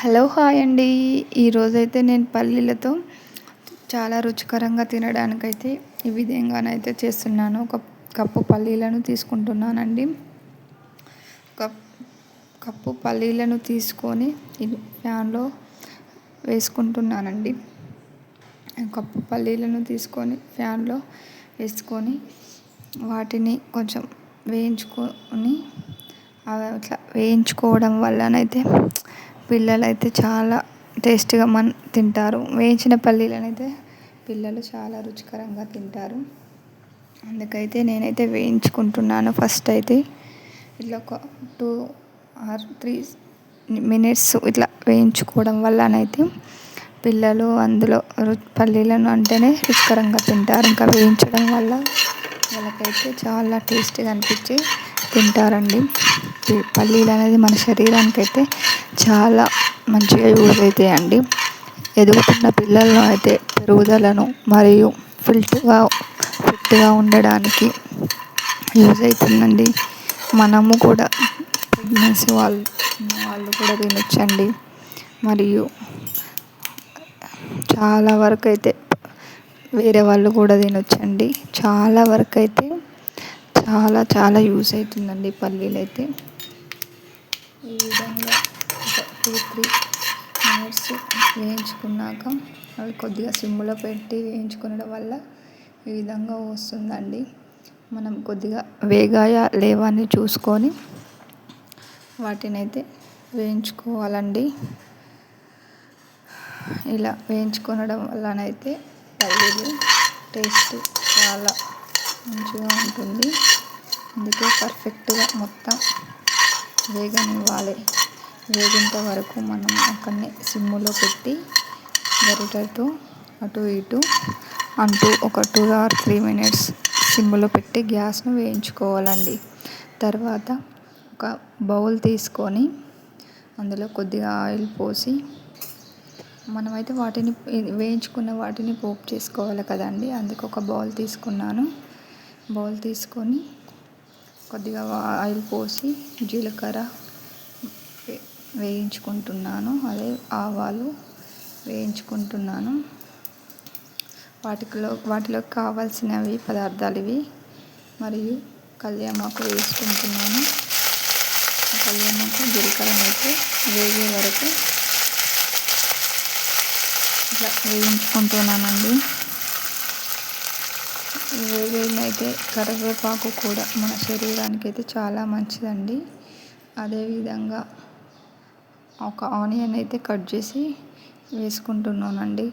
Hello hi అండి. ఈరోజైతే నేను పల్లీలతో చాలా రుచికరంగా తినడానికైతే ఈ విధంగానైతే చేస్తున్నాను. ఒక కప్పు పల్లీలను తీసుకుంటున్నానండి. కప్ కప్పు పల్లీలను తీసుకొని ఇది ప్యాన్లో వేసుకుంటున్నానండి. కప్పు పల్లీలను తీసుకొని ఫ్యాన్లో వేసుకొని వాటిని కొంచెం వేయించుకొని అట్లా వేయించుకోవడం వల్లనైతే పిల్లలైతే చాలా టేస్ట్గా మన తింటారు. వేయించిన పల్లీలను అయితే పిల్లలు చాలా రుచికరంగా తింటారు. అందుకైతే నేనైతే వేయించుకుంటున్నాను ఫస్ట్ అయితే. ఇట్లా ఒక టూ ఆర్ త్రీ మినిట్స్ ఇట్లా వేయించుకోవడం వల్లనైతే పిల్లలు అందులో పల్లీలను అంటేనే రుచికరంగా తింటారు. ఇంకా వేయించడం వల్ల వాళ్ళకైతే చాలా టేస్టీగా అనిపించి తింటారండి. పల్లీలు అనేది మన శరీరానికి అయితే చాలా మంచిగా యూజ్ అవుతాయండి ఎదుగుతున్న పిల్లల్లో అయితే పెరుగుదలను మరియు ఫిట్గా ఫిట్గా ఉండడానికి యూజ్ అవుతుందండి మనము కూడా ప్రెగ్నెన్సీ వాళ్ళు వాళ్ళు కూడా తినొచ్చండి. మరియు చాలా వరకు అయితే వేరే వాళ్ళు కూడా తినొచ్చండి. చాలా వరకు అయితే చాలా చాలా యూజ్ అవుతుందండి పల్లీలు అయితే. ఈ విధంగా టూ త్రీ మినిట్స్ వేయించుకున్నాక అవి కొద్దిగా సిమ్లో పెట్టి వేయించుకోవడం వల్ల ఈ విధంగా వస్తుందండి. మనం కొద్దిగా వేగాయా లేవని చూసుకొని వాటినైతే వేయించుకోవాలండి. ఇలా వేయించుకోవడం వల్లనైతే పల్లీలు టేస్ట్ చాలా మంచిగా ఉంటుంది. అందుకే పర్ఫెక్ట్గా మొత్తం వేగనివ్వాలి. వేగేంత వరకు మనం అక్కడనే సిమ్లో పెట్టి గరిటెతో అటు ఇటు అంటూ ఒక టూ ఆర్ త్రీ మినిట్స్ సిమ్లో పెట్టి గ్యాస్ను వేయించుకోవాలండి. తర్వాత ఒక బౌల్ తీసుకొని అందులో కొద్దిగా ఆయిల్ పోసి మనమైతే వాటిని వేయించుకున్న వాటిని పోపు చేసుకోవాలి కదండి. అందుకు ఒక బౌల్ తీసుకున్నాను. బౌల్ తీసుకొని కొద్దిగా ఆయిల్ పోసి జీలకర్ర వేయించుకుంటున్నాను. అదే ఆవాలు వేయించుకుంటున్నాను. వాటిలో వాటిలో కావాల్సినవి పదార్థాలు ఇవి. మరియు కళ్యామాకు వేసుకుంటున్నాను. కళ్యామాకు జీలకర్ర అయితే వేగే వరకు ఇట్లా వేయించుకుంటున్నానండి. వేగైనైతే కరివేపాకు కూడా మన శరీరానికి అయితే చాలా మంచిదండి. అదేవిధంగా ఒక ఆనియన్ అయితే కట్ చేసి వేసుకుంటున్నానండి.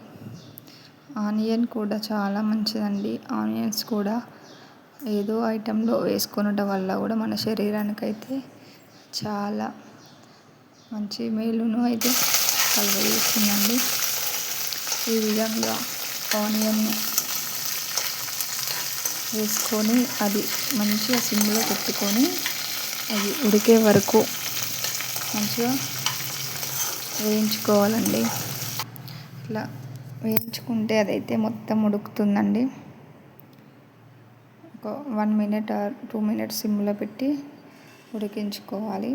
ఆనియన్ కూడా చాలా మంచిదండి. ఆనియన్స్ కూడా ఏదో ఐటెంలో వేసుకునటం వల్ల కూడా మన శరీరానికి అయితే చాలా మంచి మేలును అయితే కలగజేస్తుందండి. ఈ విధంగా ఆనియన్ వేసుకొని అది మంచిగా సిమ్లో పెట్టుకొని అది ఉడికే వరకు మంచిగా వేయించుకోవాలండి. ఇట్లా వేయించుకుంటే అదైతే మొత్తం ఉడుకుతుందండి. ఒక one minute or two minutes సిమ్లో పెట్టి ఉడికించుకోవాలి.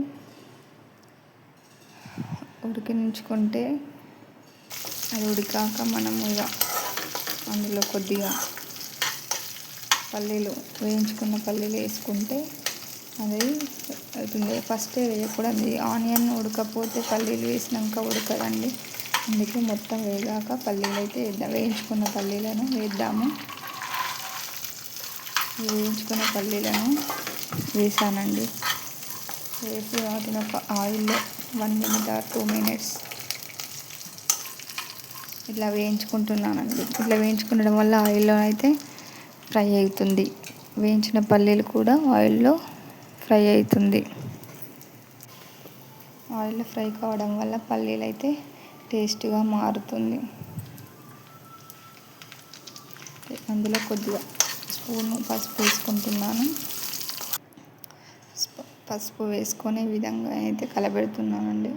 ఉడికించుకుంటే అది ఉడికాక మనము ఇక అందులో కొద్దిగా పల్లీలు వేయించుకున్న పల్లీలు వేసుకుంటే అది అవుతుంది. ఫస్ట్ వేయకూడదు. ఆనియన్ ఉడకపోతే పల్లీలు వేసినాక ఉడకదండి. అందుకే మొత్తం వేగాక పల్లీలు అయితే వేద్దాం. వేయించుకున్న పల్లీలను వేద్దాము. వేయించుకున్న పల్లీలను వేసానండి. వేసి వాటిని ఒక ఆయిల్లో one minute or two minutes ఇట్లా వేయించుకుంటున్నానండి. ఇట్లా వేయించుకుండడం వల్ల ఆయిల్లో అయితే ఫ్రై అవుతుంది. వేయించిన పల్లీలు కూడా ఆయిల్లో ఫ్రై అవుతుంది. ఆయిల్ ఫ్రై కావడం వల్ల పల్లీలు అయితే టేస్ట్గా మారుతుంది. అందులో కొద్దిగా స్పూన్ పసుపు వేసుకుంటున్నాను. పసుపు వేసుకునే విధంగా అయితే కలబెడుతున్నానండి.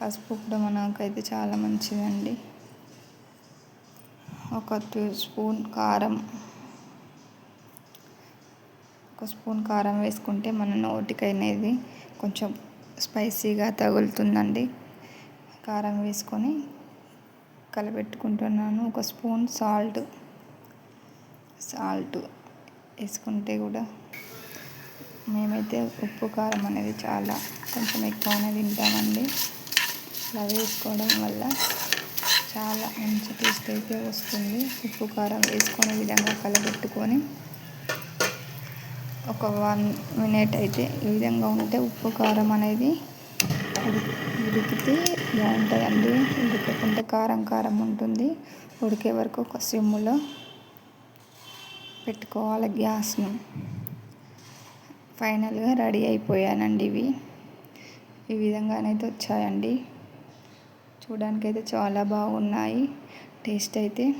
పసుపు కూడా మనకైతే చాలా మంచిదండి. ఒక టూ స్పూన్ కారం ఒక స్పూన్ కారం వేసుకుంటే మన నోటికి అనేది కొంచెం స్పైసీగా తగులుతుందండి. కారం వేసుకొని కలపెట్టుకుంటున్నాను ఒక స్పూన్ సాల్ట్. సాల్ట్ వేసుకుంటే కూడా మేమైతే ఉప్పు కారం అనేది చాలా కొంచెం ఎక్కువనే తింటామండి. అలా వేసుకోవడం వల్ల చాలా మంచి టేస్ట్ అయితే వస్తుంది. ఉప్పు కారం వేసుకునే విధంగా కలబెట్టుకొని ఒక వన్ మినిట్ అయితే ఈ విధంగా ఉంటే ఉప్పు కారం అనేది ఉడికితే బాగుంటుందండి. ఉడకకుంటే కారం కారం ఉంటుంది. ఉడికే వరకు ఒక సిమ్లో పెట్టుకోవాలి గ్యాస్ను. ఫైనల్గా రెడీ అయిపోయానండి ఇవి. ఈ విధంగానైతే వచ్చాయండి. చూడడానికి అయితే చాలా బాగున్నాయి. టేస్ట్ అయితే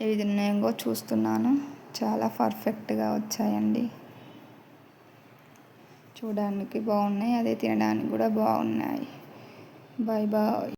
ఏ విధంగా చూస్తున్నాను. చాలా పర్ఫెక్ట్గా వచ్చాయండి. చూడడానికి బాగున్నాయి అదే తినడానికి కూడా బాగున్నాయి. Bye bye.